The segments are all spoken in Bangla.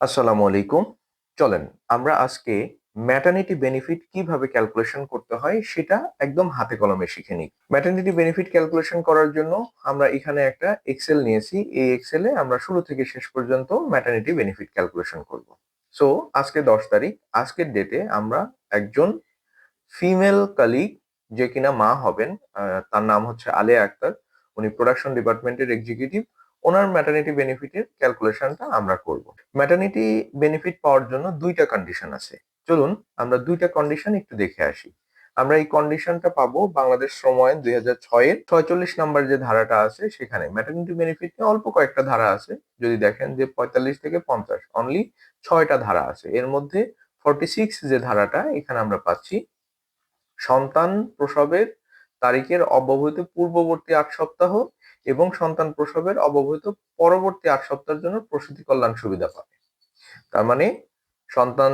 আসসালামু আলাইকুম। চলেন, আমরা আজকে ম্যাটারনিটি বেনিফিট কীভাবে ক্যালকুলেশন করতে হয় সেটা একদম হাতে কলমে শিখে নিই। ম্যাটারনিটি বেনিফিট ক্যালকুলেশন করার জন্য আমরা এখানে একটা এক্সেল নিয়েছি। এই এক্সেলে আমরা শুরু থেকে শেষ পর্যন্ত ম্যাটারনিটি বেনিফিট ক্যালকুলেশন করব। সো আজকে দশ তারিখ, আজকের ডেটে আমরা একজন ফিমেল কালিগ যে কিনা মা হবেন তার নাম হচ্ছে আলিয়া আক্তার। উনি প্রোডাকশন ডিপার্টমেন্টের এক্সিকিউটিভ ওনার ম্যাটারনিটি বেনিফিটের ক্যালকুলেশনটা আমরা করব। ম্যাটারনিটি বেনিফিট পাওয়ার জন্য দুইটা কন্ডিশন আছে। চলুন আমরা দুইটা কন্ডিশন একটু দেখে আসি। আমরা এই কন্ডিশনটা পাবো বাংলাদেশ আইন দুই হাজার ছয়ের ছয়চল্লিশ নাম্বার যে ধারাটা আছে সেখানে ম্যাটারনিটি বেনিফিট নিয়ে অল্প কয়েকটা ধারা আছে। যদি দেখেন যে পঁয়তাল্লিশ থেকে পঞ্চাশ অনলি ছয়টা ধারা আছে। এর মধ্যে ফর্টি সিক্স যে ধারাটা, এখানে আমরা পাচ্ছি সন্তান প্রসবের তারিখের অব্যবহিত পূর্ববর্তী আট সপ্তাহ এবং সন্তান প্রসবের অব্যবহিত পরবর্তী আট সপ্তাহের জন্য প্রসূতি কল্যাণ সুবিধা পাবে। তার মানে সন্তান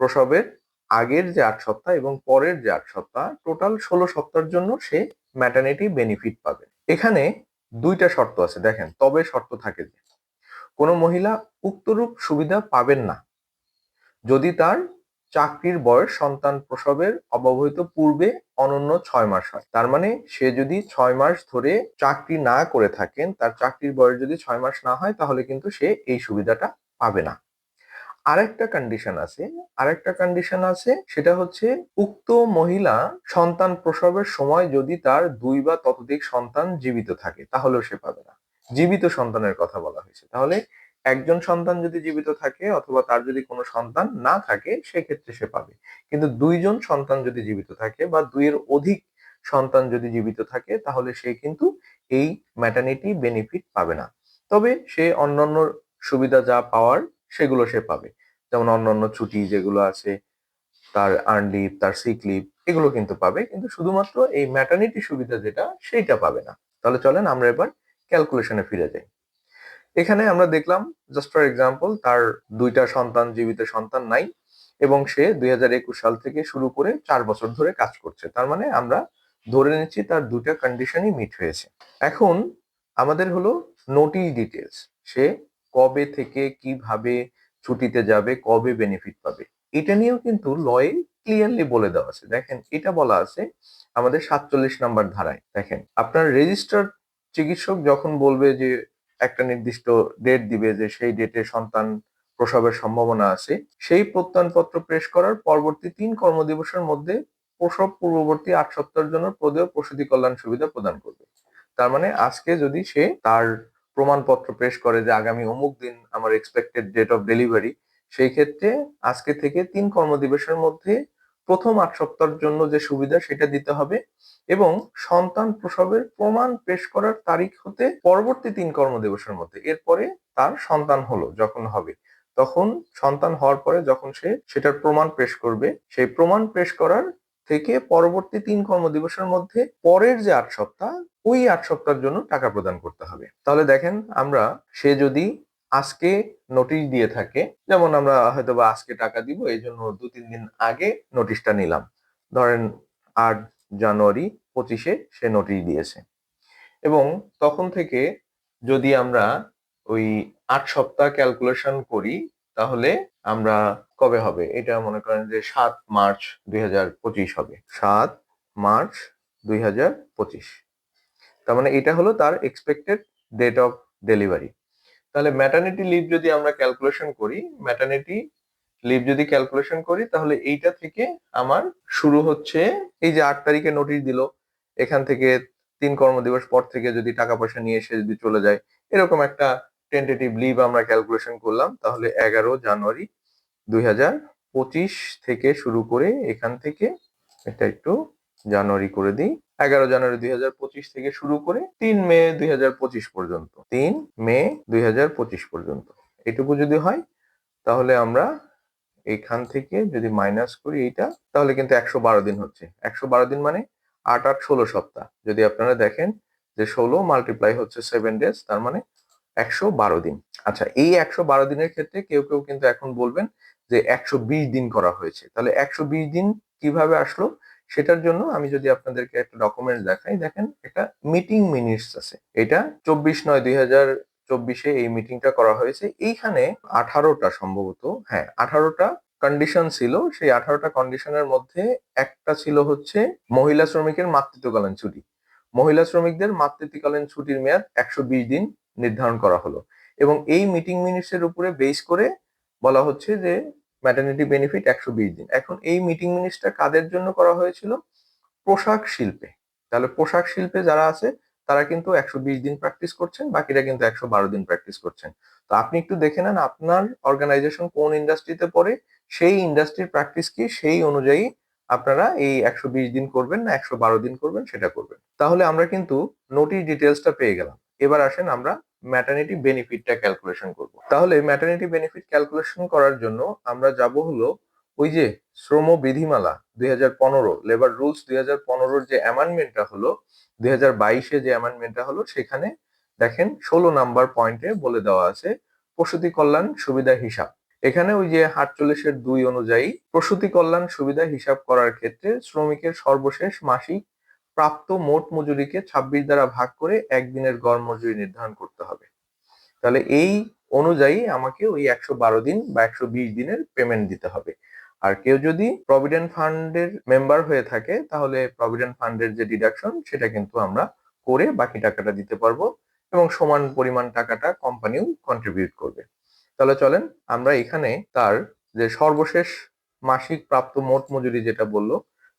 প্রসবের আগের যে আট সপ্তাহ এবং পরের যে আট সপ্তাহ টোটাল ষোলো সপ্তাহের জন্য সে ম্যাটার্নিটি বেনিফিট পাবে। এখানে দুইটা শর্ত আছে, দেখেন, তবে শর্ত থাকে যে, কোনো মহিলা উক্তরূপ সুবিধা পাবেন না। যদি তার চাকরির বয়স সন্তান প্রসবের অব্যবহিত পূর্বে অনন্য ছয় মাস হয়। তার মানে সে যদি ছয় মাস ধরে চাকরি না করে থাকেন, তার চাকরির বয়স যদি ছয় মাস না হয়, তাহলে কিন্তু সে এই সুবিধাটা পাবে না। আরেকটা কন্ডিশন আছে, আরেকটা কন্ডিশন আছে, সেটা হচ্ছে উক্ত মহিলা সন্তান প্রসবের সময় যদি তার দুই বা ততোধিক সন্তান জীবিত থাকে, তাহলেও সে পাবে না। জীবিত সন্তানের কথা বলা হয়েছে। তাহলে একজন সন্তান যদি জীবিত থাকে অথবা তার যদি কোনো সন্তান না থাকে, সেক্ষেত্রে সে পাবে। কিন্তু দুইজন সন্তান যদি জীবিত থাকে বা দুইয়ের অধিক সন্তান যদি জীবিত থাকে, তাহলে সে কিন্তু এই ম্যাটার্নিটি বেনিফিট পাবে না। তবে সে অন্যান্য সুবিধা যা পাওয়ার, সেগুলো সে পাবে। যেমন অন্যান্য ছুটি যেগুলো আছে, তার আর্ন লিভ তার সিক লিভ এগুলো কিন্তু পাবে। কিন্তু শুধুমাত্র এই ম্যাটার্নিটি সুবিধা যেটা, সেইটা পাবে না। তাহলে চলেন আমরা এবার ক্যালকুলেশনে ফিরে যাই। এখানে আমরা দেখলাম জাস্ট ফর এক্সাম্পল তার দুইটা সন্তান জীবিত সন্তান নাই এবং সে দুই হাজার একুশ সাল থেকে শুরু করে চার বছর ধরে কাজ করছে। তার মানে আমরা ধরে নিচ্ছি তার দুইটা কন্ডিশনই মিট হয়েছে। এখন আমাদের হলো নোটিশ ডিটেলস সে কবে থেকে কীভাবে ছুটিতে যাবে, কবে বেনিফিট পাবে। এটা নিয়েও কিন্তু লয়ে ক্লিয়ারলি বলে দেওয়া আছে। দেখেন, এটা বলা আছে আমাদের সাতচল্লিশ নাম্বার ধারায়। দেখেন, আপনার রেজিস্টার্ড চিকিৎসক যখন বলবে যে একটা নির্দিষ্ট ডেট দিবে যে সেই ডেটে সন্তান প্রসবের সম্ভাবনা আছে। সেই প্রত্যয়নপত্র পেশ করার পরবর্তী তিন কর্মদিবসের মধ্যে প্রসব পূর্ববর্তী আট সপ্তাহের জন্য প্রদেয় প্রসূতি কল্যাণ সুবিধা প্রদান করবে। তার মানে আজকে যদি সে তার প্রমাণপত্র পেশ করে যে আগামী অমুক দিন আমার এক্সপেক্টেড ডেট অফ ডেলিভারি সেই ক্ষেত্রে আজকে থেকে তিন কর্মদিবসের মধ্যে প্রথম আট সপ্তাহের জন্য যে সুবিধা সেটা দিতে হবে এবং সন্তান প্রসবের প্রমাণ পেশ করার তারিখ হতে পরবর্তী তিন কর্মদিবসের মধ্যে। এরপরে তার সন্তান হলো যখন হবে। তখন সন্তান হওয়ার পরে যখন সে সেটার প্রমাণ পেশ করবে, সেই প্রমাণ পেশ করার থেকে পরবর্তী তিন কর্মদিবসের মধ্যে পরের যে আট সপ্তাহ, ওই আট সপ্তাহের জন্য টাকা প্রদান করতে হবে। তাহলে দেখেন আমরা সে যদি আজকে নোটিশ দিয়ে থাকে। যেমন আমরা হয়তো বা আজকে টাকা দিব এই জন্য দু তিন দিন আগে নোটিশটা নিলাম। ধরেন আট জানুয়ারি পঁচিশে সে নোটিশ দিয়েছে। এবং তখন থেকে যদি আমরা ওই আট সপ্তাহ ক্যালকুলেশন করি, তাহলে আমরা কবে হবে? এটা মনে করেন যে সাত মার্চ দুই হাজার পঁচিশ হবে। সাত মার্চ দুই হাজার পঁচিশ। তার মানে এটা হলো তার এক্সপেক্টেড ডেট অফ ডেলিভারি তাহলে ম্যাটার্নিটি লিভ যদি আমরা ক্যালকুলেশন করি ম্যাটার্নিটি লিভ যদি ক্যালকুলেশন করি, তাহলে এইটা থেকে আমার শুরু হচ্ছে, এই যে আট তারিখে নোটিশ দিল, এখান থেকে তিন কর্মদিবস পর থেকে যদি টাকা পয়সা নিয়ে এসে যদি চলে যায়, এরকম একটা টেন্টেটিভ লিভ আমরা ক্যালকুলেশন করলাম, তাহলে এগারো জানুয়ারি দুই হাজার পঁচিশ থেকে শুরু করে এখান থেকে, এটা একটু জানুয়ারি করে দিই। এগারো জানুয়ারি দুই হাজার পঁচিশ থেকে শুরু করে তিন মে দুই হাজার পঁচিশ পর্যন্ত। তিন মে দুই হাজার পঁচিশ পর্যন্ত। এটুকু যদি হয়, তাহলে আমরা এখান থেকে যদি মাইনাস করি এইটা, তাহলে কিন্তু একশো বারো দিন হচ্ছে। একশো বারো দিন মানে আট আট, ষোলো সপ্তাহ। যদি আপনারা দেখেন যে ষোলো মাল্টিপ্লাই হচ্ছে সেভেন ডেজ তার মানে একশো বারো দিন। আচ্ছা এই একশো বারো দিনের ক্ষেত্রে কেউ কেউ কিন্তু এখন বলবেন যে একশো বিশ দিন করা হয়েছে। তাহলে একশো বিশ দিন কীভাবে আসলো? সেটার জন্য আমি যদি আপনাদেরকে একটা ডকুমেন্ট দেখাই, দেখেন একটা মিটিং মিনিটস আছে। এটা চব্বিশ নয়, দুই হাজার চব্বিশে এই মিটিংটা করা হয়েছে। এইখানে আঠারোটা সম্ভবত হ্যাঁ আঠারোটা কন্ডিশন ছিল। সেই আঠারোটা কন্ডিশনের মধ্যে একটা ছিল হচ্ছে মহিলা শ্রমিকের মাতৃত্বকালীন ছুটি। মহিলা শ্রমিকদের মাতৃত্বকালীন ছুটির মেয়াদ একশো বিশ দিন নির্ধারণ করা হলো। এবং এই মিটিং মিনিটসের উপরে বেস করে বলা হচ্ছে যে ম্যাটার্নিটি বেনিফিট একশো বিশ দিন। এখন এই মিটিং মিনিটসটা কাদের জন্য করা হয়েছিল? পোশাক শিল্পে। তাহলে পোশাক শিল্পে যারা আছে, তারা কিন্তু একশো বিশ দিন প্র্যাকটিস করছেন, বাকিরা কিন্তু একশো বারো দিন প্র্যাকটিস করছেন। তো আপনি একটু দেখে নেন আপনার অর্গানাইজেশন কোন ইন্ডাস্ট্রিতে পড়ে, সেই ইন্ডাস্ট্রির প্র্যাকটিস কি, সেই অনুযায়ী আপনারা এই একশো বিশ দিন করবেন না, একশো বারো দিন করবেন, সেটা করবেন। তাহলে আমরা কিন্তু নোটিশ ডিটেলসটা পেয়ে গেলাম। এবার আসেন আমরা ম্যাটার্নিটি বেনিফিটটা ক্যালকুলেশন করব। তাহলে ম্যাটার্নিটি বেনিফিট ক্যালকুলেশন করার জন্য আমরা যাব হলো ওই যে শ্রম বিধিমালা দুই হাজার পনেরো লেবার রুলস দুই হাজার যে অ্যামেন্ডমেন্টটা হলো, দুই যে অ্যামেন্ডমেন্টটা হলো, সেখানে দেখেন ষোলো নাম্বার পয়েন্টে বলে দেওয়া আছে, প্রসূতি কল্যাণ সুবিধা হিসাব। এখানে ওই যে আটচল্লিশের দুই অনুযায়ী প্রসূতি কল্যাণ সুবিধা হিসাব করার ক্ষেত্রে শ্রমিকের সর্বশেষ মাসিক প্রাপ্ত মোট মজুরিকে ছাব্বিশ দ্বারা ভাগ করে একদিনের গড় মজুরি নির্ধারণ করতে হবে। তাহলে এই অনুযায়ী আমাকে ওই একশো বারো দিন বা একশো বিশ দিনের পেমেন্ট দিতে হবে। আর কেউ যদি প্রভিডেন্ট ফান্ডের মেম্বার হয়ে থাকে, তাহলে প্রভিডেন্ট ফান্ডের যে ডিডাকশন সেটা কিন্তু আমরা করে বাকি টাকাটা দিতে পারব এবং সমান পরিমাণ টাকাটা কোম্পানিও কন্ট্রিবিউট করবে। তাহলে চলেন, আমরা এখানে তার যে সর্বশেষ মাসিক প্রাপ্ত মোট মজুরি যেটা বলল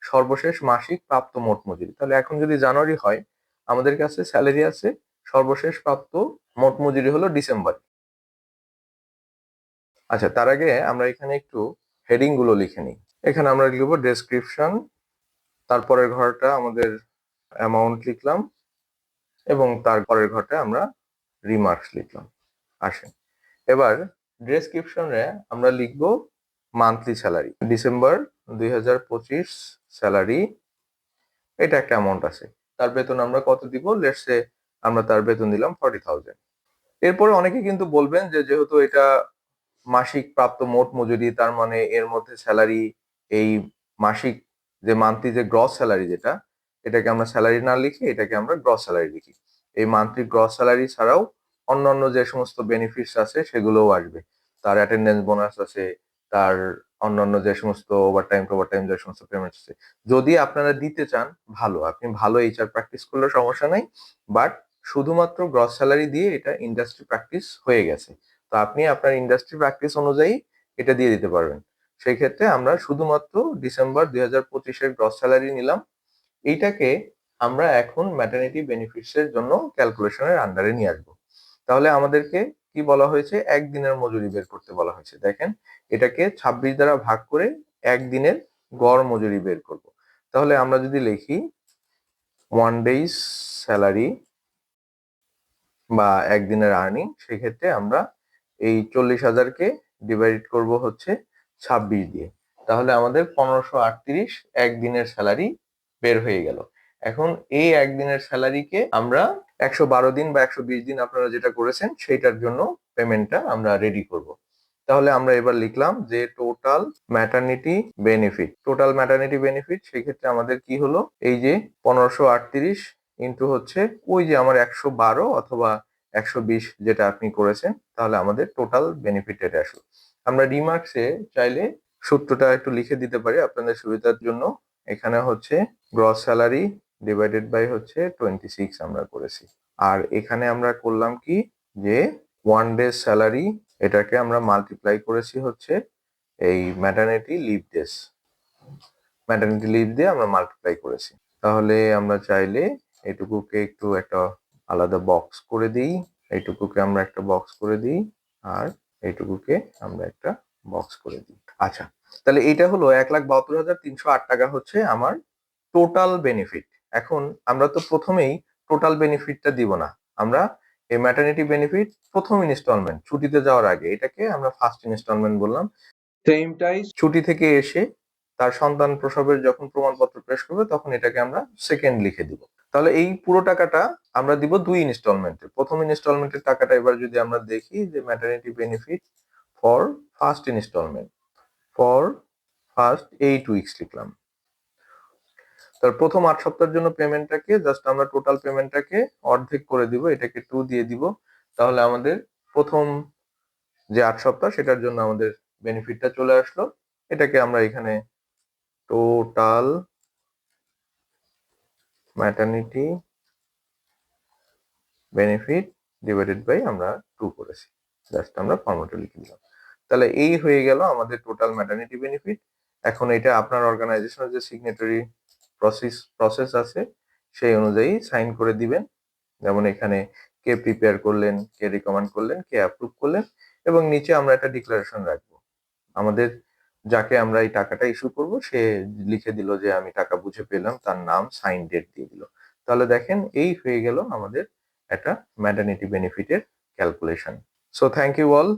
সর্বশেষ মাসিক প্রাপ্ত মোট মজুরি। তাহলে এখন যদি জানুয়ারি হয়, আমাদের কাছে স্যালারি আছে, সর্বশেষ প্রাপ্ত মোট মজুরি হলো ডিসেম্বর। আচ্ছা তার আগে আমরা এখানে একটু হেডিংগুলো লিখে নিই। এখানে আমরা লিখব ডেসক্রিপশন তারপরের ঘরটা আমাদের অ্যামাউন্ট লিখলাম, এবং তারপরের ঘরটা আমরা রিমার্কস লিখলাম। আসেন, এবার ডেসক্রিপশনে আমরা লিখব মান্থলি স্যালারি ডিসেম্বর দুই হাজার পঁচিশ স্যালারি, এটা একটা অ্যামাউন্ট আছে। তার বেতন আমরা কত দিব? লেটসে আমরা তার বেতন দিলাম ফর্টি থাউজেন্ড এরপরে অনেকে কিন্তু বলবেন যে, যেহেতু এটা মাসিক প্রাপ্ত মোট মজুরি, তার মানে এর মধ্যে স্যালারি, এই মাসিক যে মান্থলি যে গ্রস স্যালারি যেটা, এটাকে আমরা স্যালারি না লিখি এটাকে আমরা গ্রস স্যালারি লিখি। এই মান্থলি গ্রস স্যালারি ছাড়াও অন্যান্য যে সমস্ত বেনিফিটস আছে, সেগুলোও আসবে। তার অ্যাটেন্ডেন্স বোনাস আছে, তার অন্যান্য যে সমস্ত ওভারটাইম টাইম যে সমস্ত পেমেন্ট আছে, যদি আপনারা দিতে চান, ভালো। আপনি ভালো এইচআর প্র্যাকটিস করলে সমস্যা নাই বাট শুধুমাত্র গ্রস স্যালারি দিয়ে এটা ইন্ডাস্ট্রি প্র্যাকটিস হয়ে গেছে। তো আপনি আপনার ইন্ডাস্ট্রি প্র্যাকটিস অনুযায়ী এটা দিয়ে দিতে পারবেন। সেই ক্ষেত্রে আমরা শুধুমাত্র ডিসেম্বর দুই হাজার পঁচিশের গ্রস স্যালারি নিলাম। এইটাকে আমরা এখন ম্যাটার্নিটি বেনিফিটস এর জন্য ক্যালকুলেশনের আন্ডারে নিয়ে আসব। তাহলে আমাদেরকে কি বলা হয়েছে? একদিনের মজুরি বের করতে বলা হয়েছে। দেখেন, এটাকে ছাব্বিশ দ্বারা ভাগ করে একদিনের গড় মজুরি বের করব। তাহলে আমরা যদি লিখি ওয়ান ডেইজ স্যালারি বা একদিনের আর্নিং সেক্ষেত্রে আমরা এই চল্লিশ হাজারকে ডিভাইড করব হচ্ছে ছাব্বিশ দিয়ে। তাহলে আমাদের পনেরোশো আটত্রিশ একদিনের স্যালারি বের হয়ে গেল। এখন এই একদিনের স্যালারিকে আমরা একশো বারো দিন বা একশো বিশ দিন আপনারা যেটা করেছেন, সেইটার জন্য পেমেন্টটা আমরা রেডি করব। তাহলে আমরা এবার লিখলাম যে total maternity benefit total maternity benefit সেক্ষেত্রে আমাদের কি হলো? এই যে পনেরোশো আটত্রিশ ইন্টু হচ্ছে ওই যে আমার একশো বারো অথবা একশো বিশ যেটা আপনি করেছেন, তাহলে আমাদের টোটাল বেনিফিট এটা আসলো। আমরা রিমার্কসে চাইলে সূত্রটা একটু লিখে দিতে পারি আপনাদের সুবিধার জন্য। এখানে হচ্ছে গ্রস স্যালারি ডিভাইডেড বাই হচ্ছে টোয়েন্টি সিক্স আমরা করেছি। আর এখানে আমরা করলাম কি? যে ওয়ান ডে স্যালারি এটাকে আমরা মাল্টিপ্লাই করেছি হচ্ছে এই maternity leave days maternity leave দিয়ে আমরা মাল্টিপ্লাই করেছি। তাহলে আমরা চাইলে এটুকুকে একটু একটা আলাদা বক্স করে দিই। এইটুকুকে আমরা একটা বক্স করে দিই আর এইটুকুকে আমরা একটা বক্স করে দিই। আচ্ছা তাহলে এটা হলো এক লাখ বাহাত্তর হাজার তিনশো আট টাকা হচ্ছে আমার টোটাল বেনিফিট এখন আমরা তো প্রথমেই টোটাল বেনিফিটটা দিব না। আমরা এই ম্যাটার্নিটি বেনিফিট প্রথম ইনস্টলমেন্ট ছুটিতে যাওয়ার আগে। এটাকে আমরা ফার্স্ট ইনস্টলমেন্ট বললাম। সেমটাই ছুটি থেকে এসে তার সন্তান প্রসবের যখন প্রমাণপত্র পেশ করবে তখন এটাকে আমরা সেকেন্ড লিখে দিব। তাহলে এই পুরো টাকাটা আমরা দিব দুই ইনস্টলমেন্টে প্রথম ইনস্টলমেন্টের টাকাটা এবার যদি আমরা দেখি যে maternity benefit for first instalment for first eight weeks লিখলাম। তার প্রথম আট সপ্তাহের জন্য পেমেন্টটাকে জাস্ট আমরা টোটাল পেমেন্টটাকে অর্ধেক করে দিব, এটাকে টু দিয়ে দিব। তাহলে আমাদের প্রথম যে আট সপ্তাহ, সেটার জন্য আমাদের বেনিফিটটা চলে আসলো। এটাকে আমরা এখানে total maternity benefit divided by আমরা টু করেছি। জাস্ট আমরা ফর্মেটে লিখে দিলাম। তাহলে এই হয়ে গেল আমাদের টোটাল ম্যাটার্নিটি বেনিফিট এখন এটা আপনার অর্গানাইজেশনের যে সিগনেটরি প্রসেস প্রসেস আছে, সেই অনুযায়ী সাইন করে দিবেন। যেমন এখানে কে প্রিপেয়ার করলেন, কে রিকমেন্ড করলেন, কে অ্যাপ্রুভ করলেন এবং নিচে আমরা একটা ডিক্লারেশন রাখব। আমাদের যাকে আমরা এই টাকাটা ইস্যু করব, সে লিখে দিল যে আমি টাকা বুঝে পেলাম, তার নাম সাইন ডেট দিয়ে দিল। তাহলে দেখেন এই হয়ে গেল আমাদের একটা maternity বেনিফিটের calculation so thank you all